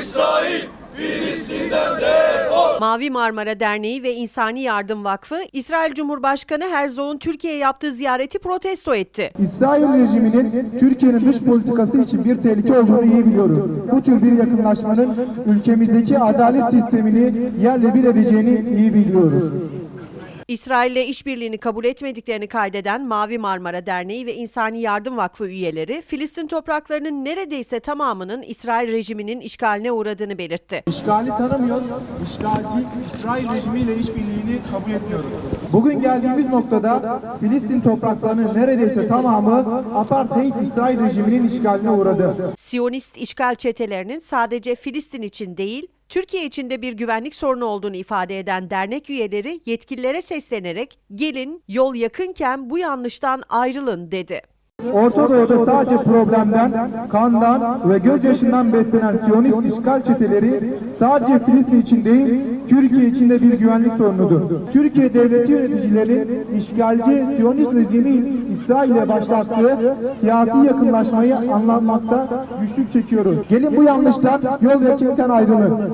İsrail Filistin'den defol! Mavi Marmara Derneği ve İnsani Yardım Vakfı, İsrail Cumhurbaşkanı Herzog'un Türkiye'ye yaptığı ziyareti protesto etti. İsrail rejiminin Türkiye'nin dış politikası için bir tehlike olduğunu iyi biliyoruz. Bu tür bir yakınlaşmanın ülkemizdeki adalet sistemini yerle bir edeceğini iyi biliyoruz. İsrail'le işbirliğini kabul etmediklerini kaydeden Mavi Marmara Derneği ve İnsani Yardım Vakfı üyeleri, Filistin topraklarının neredeyse tamamının İsrail rejiminin işgaline uğradığını belirtti. İşgali tanımıyor, işgalci İsrail rejimiyle işbirliğini kabul etmiyoruz. Bugün geldiğimiz noktada Filistin topraklarının neredeyse tamamı apartheid İsrail rejiminin işgaline uğradı. Siyonist işgal çetelerinin sadece Filistin için değil, Türkiye için de bir güvenlik sorunu olduğunu ifade eden dernek üyeleri yetkililere seslenerek gelin yol yakınken bu yanlıştan ayrılın dedi. Orta Doğu'da sadece problemden, kandan ve gözyaşından beslenen Siyonist işgal çeteleri sadece Filistin için değil, Türkiye için de bir güvenlik sorunudur. Türkiye devleti yöneticilerinin işgalci Siyonist rejimin İsrail'e başlattığı siyasi yakınlaşmayı anlamakta güçlük çekiyoruz. Gelin bu yanlıştan yol yakınken ayrılın.